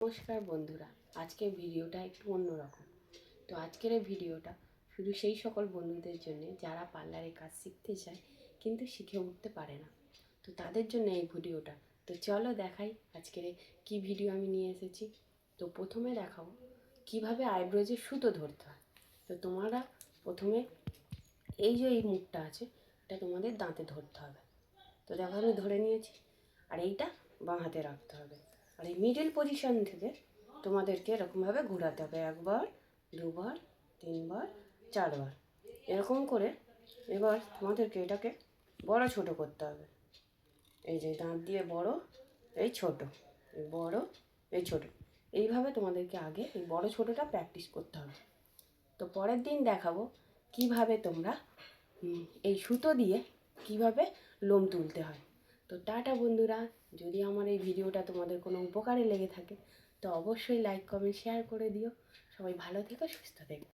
নমস্কার বন্ধুরা, আজকের ভিডিওটা একটু অন্যরকম। তো আজকের এই ভিডিওটা শুধু সেই সকল বন্ধুদের জন্য যারা পার্লারে কাজ শিখতে চায় কিন্তু শিখে উঠতে পারে না। তো তাদের জন্য এই ভিডিওটা। তো চলো দেখাই আজকের কী ভিডিও আমি নিয়ে এসেছি। তো প্রথমে দেখাবো কীভাবে আইব্রোজে সুতো ধরতে হয়। তো তোমরা প্রথমে এই যে এই মুখটা আছে, এটা তোমাদের দাঁতে ধরতে হবে। তো দেখো আমি ধরে নিয়েছি, আর এইটা বাঁ হাতে রাখতে হবে। আর এই মিডিল পজিশন থেকে তোমাদেরকে এরকমভাবে ঘোরাতে হবে। একবার, দুবার, তিনবার, চারবার। এরকম করে এবার তোমাদেরকে এটাকে বড় ছোট করতে হবে। এই যে দাঁত দিয়ে বড়, এই ছোট, এই বড়, এই ছোট। এইভাবে তোমাদেরকে আগে এই বড় ছোটটা প্র্যাকটিস করতে হবে। তো পরের দিন দেখাবো কীভাবে তোমরা এই সুতো দিয়ে কীভাবে লোম তুলতে হয়। তো টাটা বন্ধুরা। যদি আমার এই ভিডিওটা তোমাদের কোনো উপকারে লেগে থাকে, তো অবশ্যই লাইক কমেন্ট শেয়ার করে দিও। সবাই ভালো থেকো, সুস্থ থেকো।